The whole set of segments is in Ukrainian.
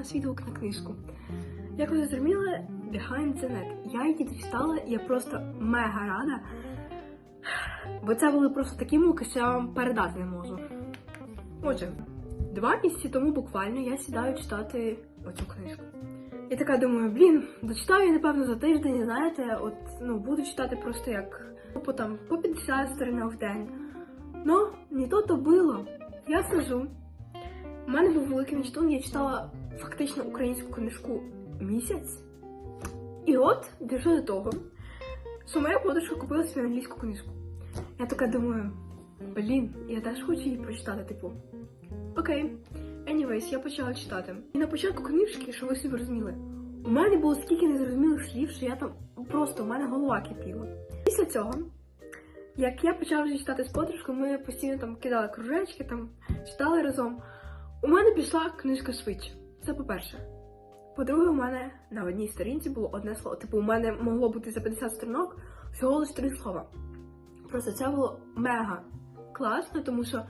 нас відгук на книжку. Я коли зрозуміла Behind the Net, я її дістала, і я просто мега рада. Бо це були просто такі муки, що я вам передати не можу. Отже, два місяці тому буквально я сідаю читати оцю книжку. І така думаю, блін, дочитаю, напевно, за тиждень, знаєте, от ну, буду читати просто як по там, по 50 сторінок в день. Ну, не то то було. Я сижу. У мене був великий мічтун, я читала фактично українську книжку місяць. І от дійшло до того, що моя подружка купила собі англійську книжку. Я така думаю, блін, я теж хочу її прочитати, типу. Окей. Anyways, я почала читати. І на початку книжки, що ви собі розуміли, у мене було стільки незрозумілих слів, що я там просто у мене голова кипіла. Після цього, як я почала вже читати з подружкою, ми постійно там кидали кружечки, там читали разом. У мене пішла книжка швидше. Це по-перше. По-друге, у мене на одній сторінці було одне слово. Типу, у мене могло бути за 50 сторінок всього лише три слова. Просто це було мега класно, тому що,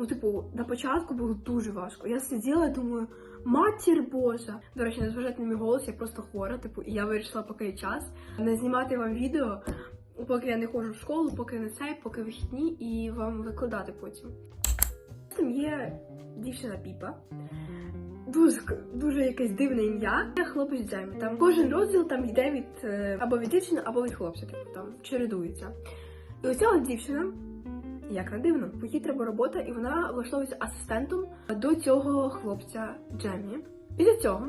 ну, типу, на початку було дуже важко. Я сиділа і думаю, матір Божа. До речі, не зважайте на мій голос, я просто хвора, типу, і я вирішила, поки є час, не знімати вам відео, поки я не ходжу в школу, поки не цей, поки вихідні, і вам викладати потім. Там є дівчина Піпа. Дуже, дуже якесь дивне ім'я. Я хлопець Джемі. Там кожен розділ там йде від е, або від дівчини, або від хлопця, типу там чередується. І оця от дівчина, як не дивно, бо їй треба робота, і вона влаштовується асистентом до цього хлопця Джемі. Після цього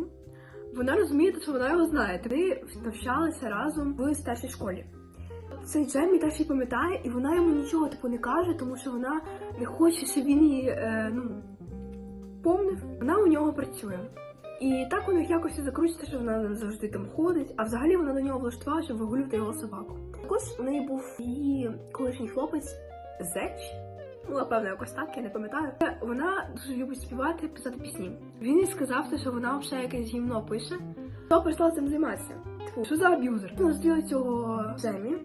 вона розуміє, що вона його знає. Вони навчалися разом в старшій школі. Цей Джемі теж її пам'ятає, і вона йому нічого типу не каже, тому що вона не хоче, щоб він її е, ну, помнив. Вона у нього працює. І так у них якось закручується, що вона завжди там ходить, а взагалі вона до нього влаштувала, щоб вигулювати його собаку. Також у неї був її колишній хлопець Зеч. Ну, напевно, якось так, я не пам'ятаю. Вона дуже любить співати, писати пісні. Він їй сказав, що вона взагалі якесь гімно пише. То прийшла цим займатися. Типу, що за аб'юзер? Вона зустріла цього Джемі.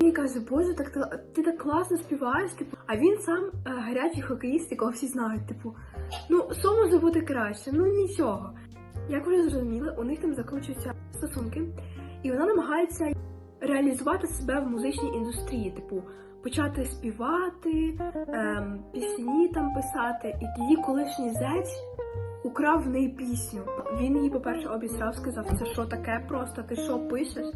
І каже, боже, так ти, ти так класно співаєш, типу. А він сам е, гарячий хокеїст, якого всі знають, типу, ну може бути краще? Ну нічого. Як вже зрозуміли, у них там закручуються стосунки, і вона намагається реалізувати себе в музичній індустрії, типу, почати співати, ем, пісні там писати. І її колишній зець украв в неї пісню. Він її, по-перше, обісрав, сказав, це що таке просто, ти що пишеш?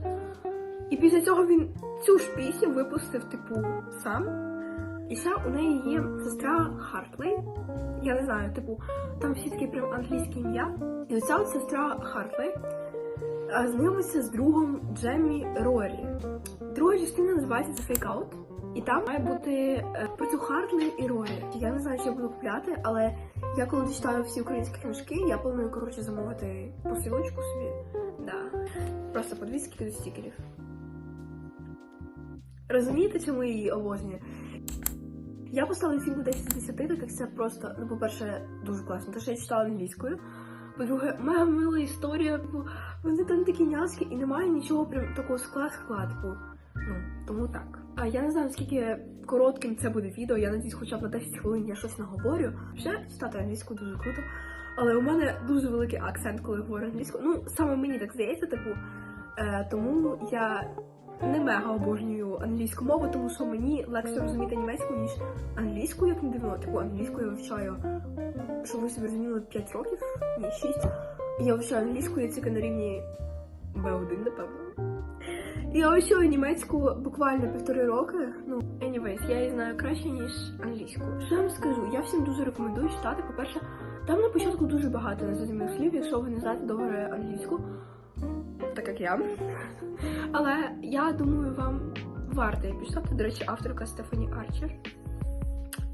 І після цього він цю ж пісню випустив, типу, сам. І ще у неї є сестра Хартлей. Я не знаю, типу, там всі такі прям англійські ім'я. І оця от сестра Хартлей знайомиться з другом Джеммі Рорі. Друга частина називається The Fake Out. І там має бути е, про цю Хартлей і Рорі. Я не знаю, що я буду купляти, але я коли дочитаю всі українські книжки, я планую коротше замовити посилочку собі. Да. Просто скільки тут стікерів. Розумієте, чому її обожнюю? Я поставила оцінку 10 з 10, так як це просто, ну, по-перше, дуже класно, тому що я читала англійською. По-друге, мега мила історія, бо вони там такі няцькі і немає нічого прям такого склад-склад, типу. Ну, тому так. А я не знаю, наскільки коротким це буде відео, я надіюсь, хоча б на 10 хвилин я щось наговорю. Ще читати англійську дуже круто. Але у мене дуже великий акцент, коли говорю англійською. Ну, саме мені так здається, типу. Е, тому я не мега обожнюю англійську мову, тому що мені легше розуміти німецьку, ніж англійську, як не дивно. Типу англійську я вивчаю, щоб ви собі розуміли 5 років, ні, 6. Я вивчаю англійську, я тільки на рівні B1, напевно. Я вивчаю німецьку буквально півтори роки. Ну, anyways, я її знаю краще, ніж англійську. Що я вам скажу? Я всім дуже рекомендую читати. По-перше, там на початку дуже багато незрозумілих слів, якщо ви не знаєте добре англійську, так як я. Але я думаю, вам варто її почитати. До речі, авторка Стефані Арчер.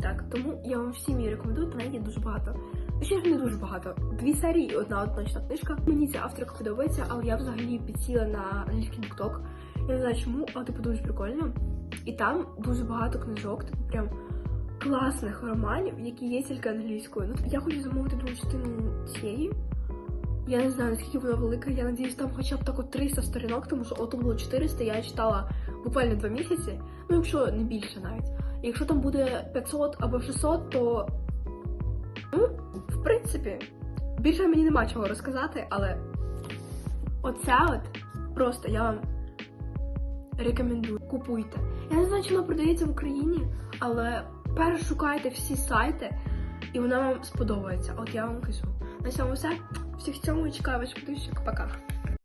Так, тому я вам всім її рекомендую, в неї є дуже багато. Ще не дуже багато. Дві серії одна одночна книжка. Мені ця авторка подобається, але я взагалі підсіла на англійський TikTok. Я не знаю чому, але типу дуже прикольно. І там дуже багато книжок, типу прям класних романів, які є тільки англійською. Ну, я хочу замовити другу частину цієї. Я не знаю, наскільки вона велика. Я надіюсь, там хоча б так от 300 сторінок, тому що ото було 400, я читала буквально 2 місяці. Ну, якщо не більше навіть. Якщо там буде 500 або 600, то. Ну, в принципі, більше мені нема чого розказати, але оця от просто я вам рекомендую. Купуйте. Я не знаю, чи вона продається в Україні, але перешукайте всі сайти, і вона вам сподобається. От я вам кажу. На цьому все. Всіх цьому чекаю ваш підписчик. Пока.